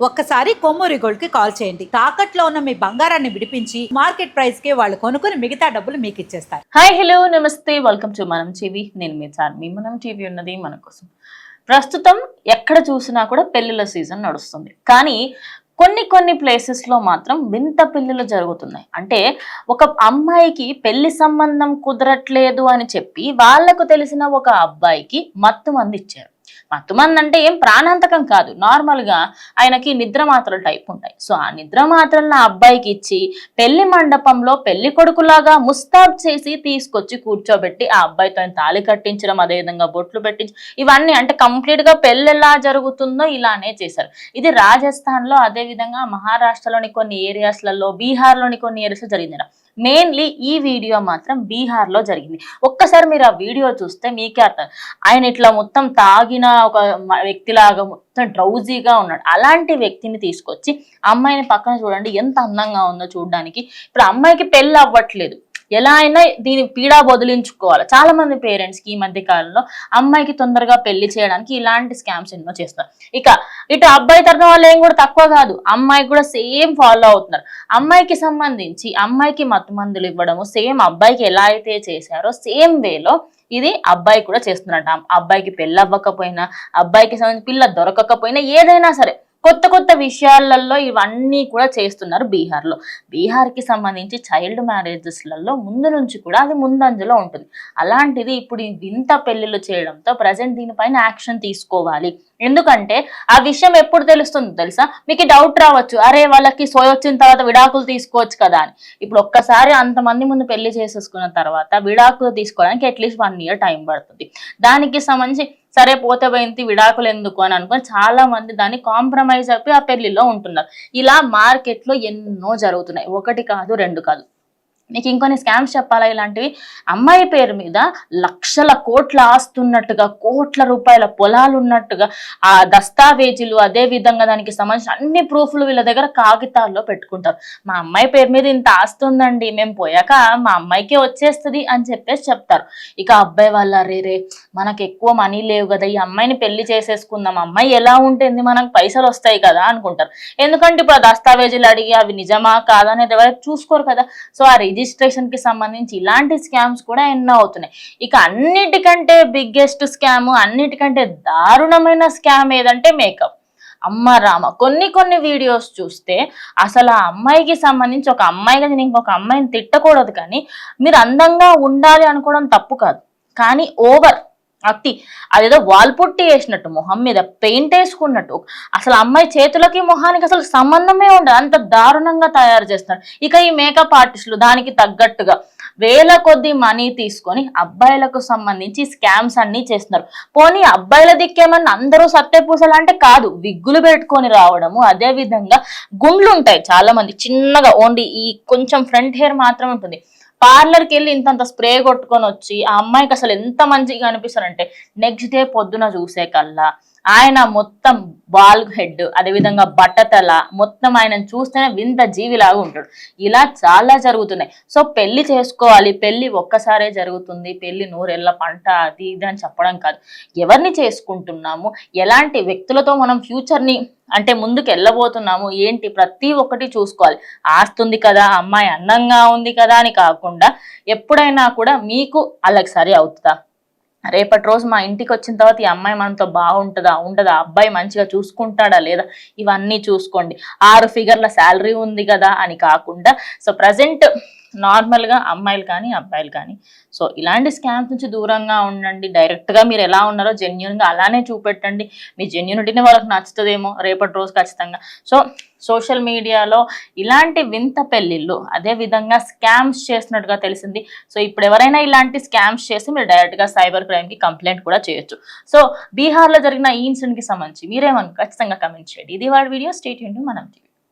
ఒక్కసారి కొమ్మూరి గోల్డ్కి కాల్ చేయండి. తాకట్లో ఉన్న మీ బంగారాన్ని విడిపించి మార్కెట్ ప్రైస్కి వాళ్ళు కొనుక్కుని మిగతా డబ్బులు మీకు ఇచ్చేస్తారు. హాయ్ హలో నమస్తే. Welcome to Manam TV. నేను మీ సార్. మీ మనం టీవీ ఉన్నది మన కోసం. ప్రస్తుతం ఎక్కడ చూసినా కూడా పెళ్ళిళ్ళ సీజన్ నడుస్తుంది. కానీ కొన్ని కొన్ని ప్లేసెస్లో మాత్రం వింత పెళ్ళిళ్ళు జరుగుతున్నాయి. అంటే ఒక అమ్మాయికి పెళ్ళి సంబంధం కుదరట్లేదు అని చెప్పి వాళ్ళకు తెలిసిన ఒక అబ్బాయికి మత్తు మంది ఇచ్చారు. మత్తుమంది అంటే ఏం? ప్రాణాంతకం కాదు. నార్మల్గా ఆయనకి నిద్ర మాత్రలు టైప్ ఉంటాయి. సో ఆ నిద్ర మాత్రలను అబ్బాయికి ఇచ్చి పెళ్ళి మండపంలో పెళ్ళి కొడుకులాగా ముస్తాబ్ చేసి తీసుకొచ్చి కూర్చోబెట్టి ఆ అబ్బాయితో ఆయన తాళి కట్టించడం అదేవిధంగా బొట్లు పెట్టించడం ఇవన్నీ అంటే కంప్లీట్గా పెళ్ళి ఎలా జరుగుతుందో ఇలానే చేశారు. ఇది రాజస్థాన్లో అదే విధంగా మహారాష్ట్రలోని కొన్ని ఏరియాస్లలో బీహార్లోని కొన్ని ఏరియాస్ జరిగింది మెయిన్లీ ఈ వీడియో మాత్రం బీహార్లో జరిగింది. ఒక్కసారి మీరు ఆ వీడియో చూస్తే మీకే అర్థం. ఆయన ఇట్లా మొత్తం తాగిన ఒక వ్యక్తిలాగా మొత్తం డ్రౌజీగా ఉన్నాడు. అలాంటి వ్యక్తిని తీసుకొచ్చి అమ్మాయిని పక్కన చూడండి ఎంత అందంగా ఉందో చూడడానికి. ఇప్పుడు అమ్మాయికి పెళ్ళి అవ్వట్లేదు. ఎలా అయినా దీని పీడా బదిలించుకోవాలి చాలా మంది పేరెంట్స్కి ఈ మధ్య కాలంలో అమ్మాయికి తొందరగా పెళ్ళి చేయడానికి ఇలాంటి స్కామ్స్ ఎన్నో చేస్తున్నారు. ఇక ఇటు అబ్బాయి తరఫున వాళ్ళు ఏం కూడా తక్కువ కాదు. అమ్మాయికి కూడా సేమ్ ఫాలో అవుతున్నారు. అమ్మాయికి సంబంధించి అమ్మాయికి మత్తు మందులు ఇవ్వడము సేమ్ అబ్బాయికి ఎలా అయితే చేశారో సేమ్ వేలో ఇది అబ్బాయి కూడా చేస్తున్నారట అబ్బాయికి పెళ్ళి అవ్వకపోయినా అబ్బాయికి సంబంధించి పిల్ల దొరకకపోయినా ఏదైనా సరే కొత్త కొత్త విషయాలలో ఇవన్నీ కూడా చేస్తున్నారు బీహార్లో. బీహార్కి సంబంధించి చైల్డ్ మ్యారేజెస్లలో ముందు నుంచి కూడా అది ముందంజలో ఉంటుంది. అలాంటిది ఇప్పుడు వింత పెళ్ళిళ్ళు చేయడంతో ప్రజెంట్ దీనిపైన యాక్షన్ తీసుకోవాలి. ఎందుకంటే ఆ విషయం ఎప్పుడు తెలుస్తుంది తెలుసా? మీకు డౌట్ రావచ్చు. అరే వాళ్ళకి సోయ వచ్చిన తర్వాత విడాకులు తీసుకోవచ్చు కదా అని. ఇప్పుడు ఒక్కసారి అంతమంది ముందు పెళ్ళి చేసేసుకున్న తర్వాత విడాకులు తీసుకోవడానికి అట్లీస్ట్ వన్ ఇయర్ టైం పడుతుంది. దానికి సంబంధించి సరే పోతే పోయింది విడాకులు ఎందుకు అని అనుకుని చాలా మంది దాన్ని కాంప్రమైజ్ అయిపోయి ఆ పెళ్ళిలో ఉంటున్నారు. ఇలా మార్కెట్లో ఎన్నో జరుగుతున్నాయి. ఒకటి కాదు రెండు కాదు. మీకు ఇంకొన్ని స్కామ్స్ చెప్పాలా ఇలాంటివి? అమ్మాయి పేరు మీద లక్షల కోట్ల ఆస్తున్నట్టుగా కోట్ల రూపాయల పొలాలు ఉన్నట్టుగా ఆ దస్తావేజీలు అదే విధంగా దానికి సంబంధించిన అన్ని ప్రూఫ్లు వీళ్ళ దగ్గర కాగితాల్లో పెట్టుకుంటారు. మా అమ్మాయి పేరు మీద ఇంత ఆస్తుందండి మేము పోయాక మా అమ్మాయికే వచ్చేస్తుంది అని చెప్పేసి చెప్తారు. ఇక అబ్బాయి వాళ్ళ రే రే మనకు ఎక్కువ మనీ లేవు కదా ఈ అమ్మాయిని పెళ్ళి చేసేసుకుందాం. అమ్మాయి ఎలా ఉంటుంది మనకు పైసలు వస్తాయి కదా అనుకుంటారు. ఎందుకంటే ఇప్పుడు దస్తావేజీలు అడిగి అవి నిజమా కాదా అనేది ఎవరైతే చూసుకోరు కదా. సో ఆ రిజిస్ట్రేషన్కి సంబంధించి ఇలాంటి స్కామ్స్ కూడా ఎన్నో అవుతున్నాయి. ఇక అన్నిటికంటే బిగ్గెస్ట్ స్కామ్ అన్నిటికంటే దారుణమైన స్కామ్ ఏదంటే మేకప్ అమ్మ రామ కొన్ని కొన్ని వీడియోస్ చూస్తే అసలు ఆ అమ్మాయికి సంబంధించి ఒక అమ్మాయిగా నేను ఇంకొక అమ్మాయిని తిట్టకూడదు కానీ మీరు అందంగా ఉండాలి అనుకోవడం తప్పు కాదు. కానీ ఓవర్ అతి అదేదో వాల్ పుట్టి వేసినట్టు మొహం మీద పెయింట్ వేసుకున్నట్టు. అసలు అమ్మాయి చేతులకి మొహానికి అసలు సంబంధమే ఉండదు. అంత దారుణంగా తయారు చేస్తారు. ఇక ఈ మేకప్ ఆర్టిస్టులు దానికి తగ్గట్టుగా వేల కొద్ది మనీ తీసుకొని అబ్బాయిలకు సంబంధించి స్కామ్స్ అన్ని చేస్తున్నారు. పోనీ అబ్బాయిల దిక్కేమన్నా అందరూ సత్యపూసలు అంటే కాదు. విగ్గులు పెట్టుకొని రావడము అదే విధంగా గుండ్లు ఉంటాయి చాలా మంది చిన్నగా ఓన్లీ ఈ కొంచెం ఫ్రంట్ హెయిర్ మాత్రమే ఉంటుంది. పార్లర్కి వెళ్ళి ఇంతంత స్ప్రే కొట్టుకొని వచ్చి ఆ అమ్మాయికి అసలు ఎంత మంచిగా అనిపిస్తారంటే నెక్స్ట్ డే పొద్దున చూసే కల్లా ఆయన మొత్తం బాల్ హెడ్ అదేవిధంగా బట్టతల మొత్తం ఆయన చూస్తేనే వింత జీవిలాగా ఉంటాడు. ఇలా చాలా జరుగుతున్నాయి. సో పెళ్ళి చేసుకోవాలి. పెళ్ళి ఒక్కసారే జరుగుతుంది. పెళ్ళి నూరెళ్ళ పంట అది ఇది అని చెప్పడం కాదు. ఎవరిని చేసుకుంటున్నాము? ఎలాంటి వ్యక్తులతో మనం ఫ్యూచర్ని అంటే ముందుకు వెళ్ళబోతున్నాము? ఏంటి? ప్రతి ఒక్కటి చూసుకోవాలి. ఆస్తుంది కదా అమ్మాయి అందంగా ఉంది కదా అని కాకుండా ఎప్పుడైనా కూడా మీకు అలాగ సరి అవుతుందా? రేపటి రోజు మా ఇంటికి వచ్చిన తర్వాత ఈ అమ్మాయి మనతో బాగుంటుందా ఉండదా అబ్బాయి మంచిగా చూసుకుంటాడా లేదా ఇవన్నీ చూసుకోండి. ఆరు ఫిగర్ల శాలరీ ఉంది కదా అని కాకుండా సో ప్రజెంట్ నార్మల్గా అమ్మాయిలు కానీ అబ్బాయిలు కానీ. సో ఇలాంటి స్కామ్స్ నుంచి దూరంగా ఉండండి. డైరెక్ట్గా మీరు ఎలా ఉన్నారో జెన్యున్గా అలానే చూపెట్టండి. మీ జెన్యునిటీని వాళ్ళకి నచ్చుతుందేమో రేపటి రోజు ఖచ్చితంగా. సో సోషల్ మీడియాలో ఇలాంటి వింత పెళ్ళిళ్ళు అదే విధంగా స్కామ్స్ చేస్తున్నట్టుగా తెలిసింది. సో ఇప్పుడు ఎవరైనా ఇలాంటి స్కామ్స్ చేసి మీరు డైరెక్ట్గా సైబర్ క్రైమ్కి కంప్లైంట్ కూడా చేయొచ్చు. సో బీహార్లో జరిగిన ఈ ఇన్సిడెంట్కి సంబంధించి మీరేమన్నా ఖచ్చితంగా కమెంట్ చేయండి. ఇది వాడి వీడియో. స్టేట్ మనం